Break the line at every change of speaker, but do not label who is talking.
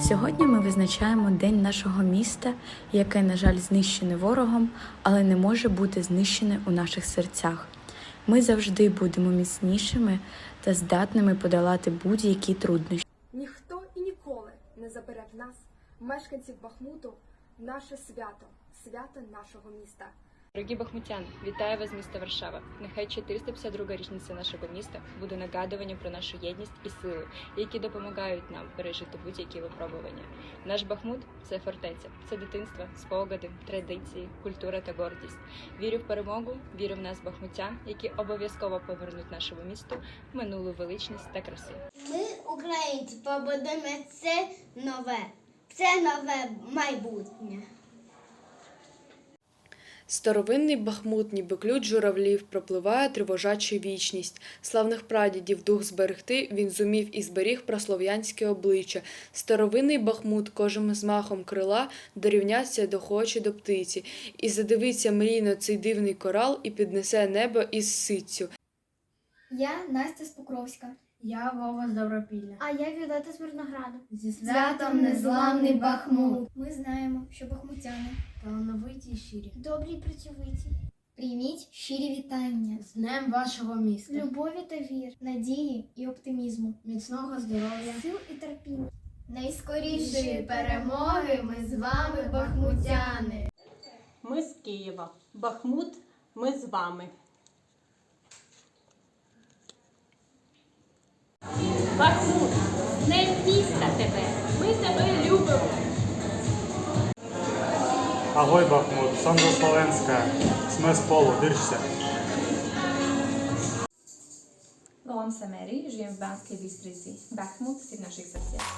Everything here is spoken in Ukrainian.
Сьогодні ми визначаємо день нашого міста, яке, на жаль, знищене ворогом, але не може бути знищене у наших серцях. Ми завжди будемо міцнішими та здатними подолати будь-які труднощі.
Ніхто і ніколи не забере в нас, мешканців Бахмуту, наше свято, свято нашого міста.
Дорогі бахмутяни, вітаю вас з міста Варшава. Нехай 452 річниця нашого міста буде нагадуванням про нашу єдність і силу, які допомагають нам пережити будь-які випробування. Наш Бахмут це фортеця, це дитинство, спогади, традиції, культура та гордість. Вірю в перемогу, вірю в нас, бахмутян, які обов'язково повернуть нашому місту минулу величність та красу.
Ми, українці, побудуємо це нове, це нове майбутнє.
Старовинний бахмут, ніби ключ журавлів, пропливає тривожачу вічність. Славних прадідів дух зберегти він зумів і зберіг прослов'янське обличчя. Старовинний бахмут кожним змахом крила дорівняться до хоче до птиці, і задивиться мрійно цей дивний корал і піднесе небо із ситцю.
Я Настя з Покровська.
Я Вова з Добропілля.
А я Віолета з Мирнограду.
Зі
Святом незламний Бахмут. Ми знаємо, що бахмутяни
талановиті і щирі.
добрі й працьовиті. Прийміть щирі вітання,
З Днем вашого міста.
любові та вір, надії і оптимізму,
Міцного здоров'я.
сил і терпіння.
Найскорішої перемоги ми з вами, бахмутяни.
Ми з Києва. Бахмут, ми з вами. Бахмут, не міста тебе. Ми тебе любимо.
Агой, Бахмут, Сонда Словенська, Сме полу, дирчся.
Volám sa Mary, žijem v Banskej Bystrici. Bachmut si v našich srdciach.